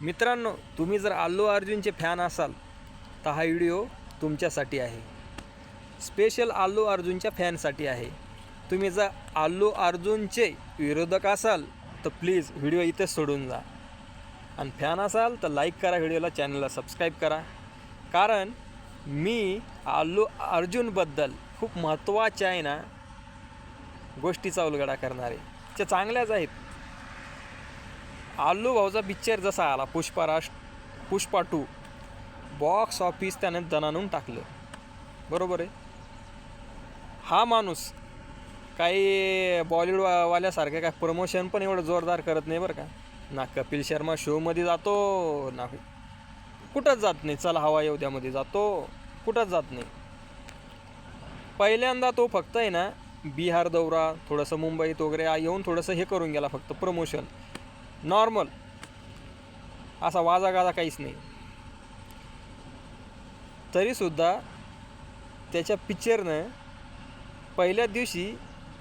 मित्रांनो तुम्ही जर अल्लू अर्जुनचे फॅन असाल तर हा व्हिडिओ तुमच्यासाठी आहे. स्पेशल अल्लू अर्जुनच्या फॅनसाठी आहे. तुम्ही जर अल्लू अर्जुनचे विरोधक असाल तर प्लीज व्हिडिओ इथेच सोडून जा. आणि फॅन असाल तर लाईक करा व्हिडिओला चॅनलला सबस्क्राईब करा. कारण मी अल्लू अर्जुनबद्दल खूप महत्त्वाच्या आहे ना गोष्टीचा उलगडा करणारे. त्या चांगल्याच आहेत. आल्लू भाऊचा पिक्चर जसा आला Pushparaj Pushpa two box office त्याने दणानून टाकलं. बरोबर आहे? हा माणूस काही बॉलिवूडवाल्यासारखं काय प्रमोशन पण एवढं जोरदार करत नाही बरं का. ना कपिल शर्मा शोमध्ये जातो ना कुठंच जात नाही. चला हवा येऊद्यामध्ये जातो कुठंच जात नाही. पहिल्यांदा तो फक्त आहे ना बिहार दौरा थोडंसं मुंबईत वगैरे येऊन थोडंसं हे करून गेला फक्त प्रमोशन नॉर्मल. असा वाजा गाजा काहीच नाही. तरीसुद्धा त्याच्या पिक्चरनं पहिल्या दिवशी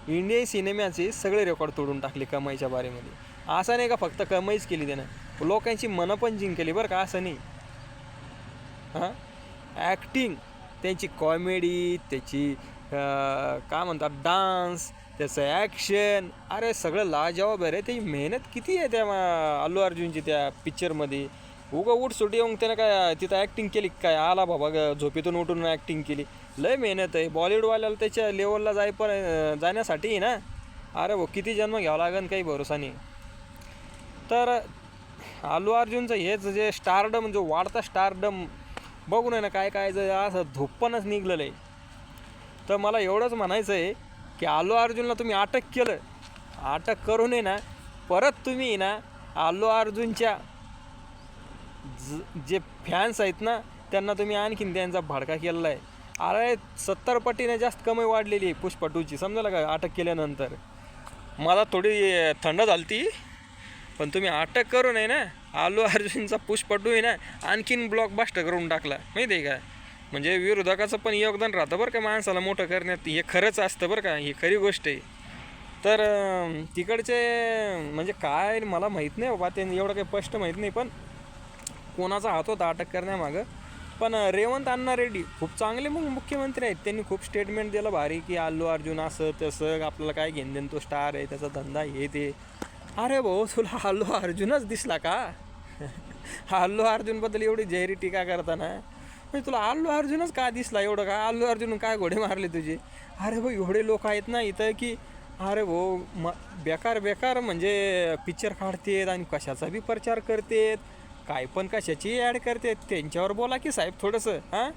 इंडियन सिनेमाचे सगळे रेकॉर्ड तोडून टाकले कमाईच्या बारेमध्ये. असं नाही का फक्त कमाईच केली त्यानं. लोकांची मनं पण जिंकली बरं का असं नाही. हां? ॲक्टिंग त्यांची कॉमेडी त्याची काय म्हणतात डान्स त्याचं ॲक्शन अरे सगळं लाजवाब आहे रे. त्याची मेहनत किती आहे त्या अल्लू अर्जुनची त्या पिक्चरमध्ये उगा उठ सुटी येऊन त्यानं काय तिथं ॲक्टिंग केली काय? आला बाबा ग- झोपेतून उठून ॲक्टिंग केली. लय मेहनत आहे. बॉलिवूडवाल्याला त्याच्या लेवलला जाय पण जाण्यासाठी ना? अरे भाऊ किती जन्म घ्यावा लागेल काही भरोसा नाही. तर अल्लू अर्जुनचं हेच जे स्टारडम जो वाढता स्टारडम बघून आहे ना काय काय जर असं धोप्पनच निघलेलं आहे. तर मला एवढंच म्हणायचं आहे की आलो अर्जुनला तुम्ही अटक केलं. अटक करून आहे ना परत तुम्ही ना आलो अर्जुनच्या ज- जे फॅन्स आहेत ना त्यांना तुम्ही आणखीन त्यांचा भडका केलेला आहे अरे सत्तर पटीने जास्त कमाई वाढलेली आहे पुष्पा टूची. समजायला का अटक केल्यानंतर? मला थोडी थंड झाली ती पण तुम्ही अटक करून आहे ना आलू अर्जुनचा पुष्पटू आहे ना आणखीन ब्लॉक बास्ट करून टाकला. माहिती आहे का? म्हणजे विरोधकाचं पण योगदान राहतं बरं का माणसाला मोठं करण्यात. हे खरंच असतं बरं का ही खरी गोष्ट आहे. तर तिकडचे म्हणजे काय मला माहीत नाही बाबा ते एवढं काही स्पष्ट माहीत नाही पण कोणाचा हात होता अटक करण्यामागं? पण रेवंत अण्णा रेड्डी खूप चांगले मग मुख्यमंत्री आहेत. त्यांनी खूप स्टेटमेंट दिलं भारी की अल्लू अर्जुन असं तसं आपल्याला काय घेणं देणं तो स्टार आहे त्याचा धंदा हे ते. अरे भाऊ तुला अल्लू अर्जुनच दिसला का? आल्लू अर्जुनबद्दल एवढी जहिरी टीका करताना. म्हणजे तुला आल्लू अर्जुनच का दिसला एवढं? का आल्लू अर्जुन काय घोडे मारले तुझे? अरे भाऊ एवढे लोक आहेत ना इथं की अरे भाऊ म बेकार बेकार म्हणजे पिक्चर काढतेत आणि कशाचा बी प्रचार करतेत. काय पण कशाची ॲड करतेत. त्यांच्यावर बोला की साहेब थोडंसं हां?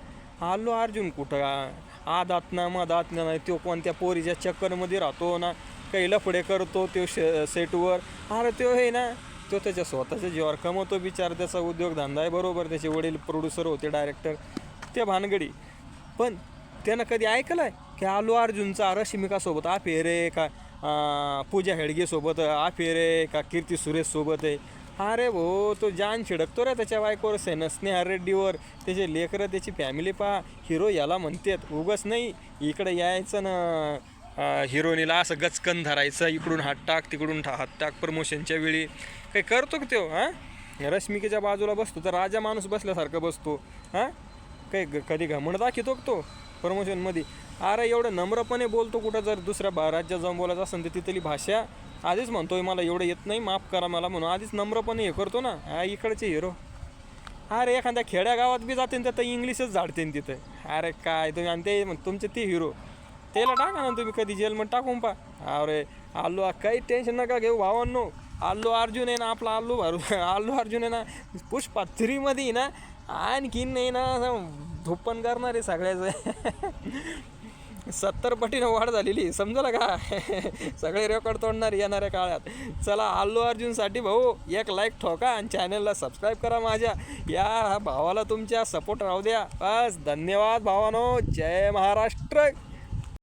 अल्लू अर्जुन कुठं? आदात ना मदात ना नाही तो कोणत्या पोरीच्या चक्करमध्ये राहतो ना. काही लफडे करतो तो श सेटवर. अरे तो हे ना तो त्याच्या स्वतःच्या जीवावर कमवतो बिचार त्याचा उद्योगधंदा आहे बरोबर त्याचे वडील प्रोड्युसर होते डायरेक्टर ते भानगडी. पण त्यानं कधी ऐकलं आहे की आलू अर्जुनचा रश्मिकासोबत आफेरे का? पूजा हेडगेसोबत आफेरे का? कीर्ती सुरेशसोबत आहे? अरे भो तो जान छिडकतो रे त्याच्या बायकोवर सेन स्नेहा रेड्डीवर. त्याचे लेकरं त्याची फॅमिली पहा. हिरो याला म्हणतात उगस नाही इकडे यायचं ना. हिरोनीला असं गचकन धरायचं इकडून हात टाक तिकडून ठा- हात टाक प्रमोशनच्या वेळी. काही करतो का तो हां? रश्मिकेच्या बाजूला बसतो तर राजा माणूस बसल्यासारखं बसतो हां? काही ग- कधी घमंड दाखवतो तो प्रमोशनमध्ये? अरे एवढं नम्रपणे बोलतो कुठं जर दुसऱ्या बा राज्यात जाऊन बोलायचं असेल तर तिथली भाषा आधीच म्हणतोय मला एवढं येत नाही माफ करा मला म्हणून. आधीच नम्रपणे हे करतो ना हा इकडचे हिरो अरे एखाद्या खेड्यागावात बी जाते तर इंग्लिशच झाडते तिथं. अरे काय तुम्ही आणि ते तुमचे ते हिरो त्याला टाका ना तुम्ही कधी जेलमध्ये टाकून पा अरे आल्लू काही टेन्शन नका घेऊ भावांनो. आल्लू अर्जुन आहे ना आपला आल्लू भरू. आल्लू अर्जुन आहे ना पुष्पा थ्रीमध्ये ना आणखीन नाही ना असं धोपण करणार आहे सगळ्याचं. सत्तर पटीनं वाढ झालेली समजलं का? सगळे रेकॉर्ड तोडणार येणाऱ्या काळात. चला आल्लू अर्जुनसाठी भाऊ एक लाईक ठोका आणि चॅनलला सबस्क्राईब करा माझ्या. या भावाला तुमच्या सपोर्ट राहू द्या. बस धन्यवाद भावानो. जय महाराष्ट्र.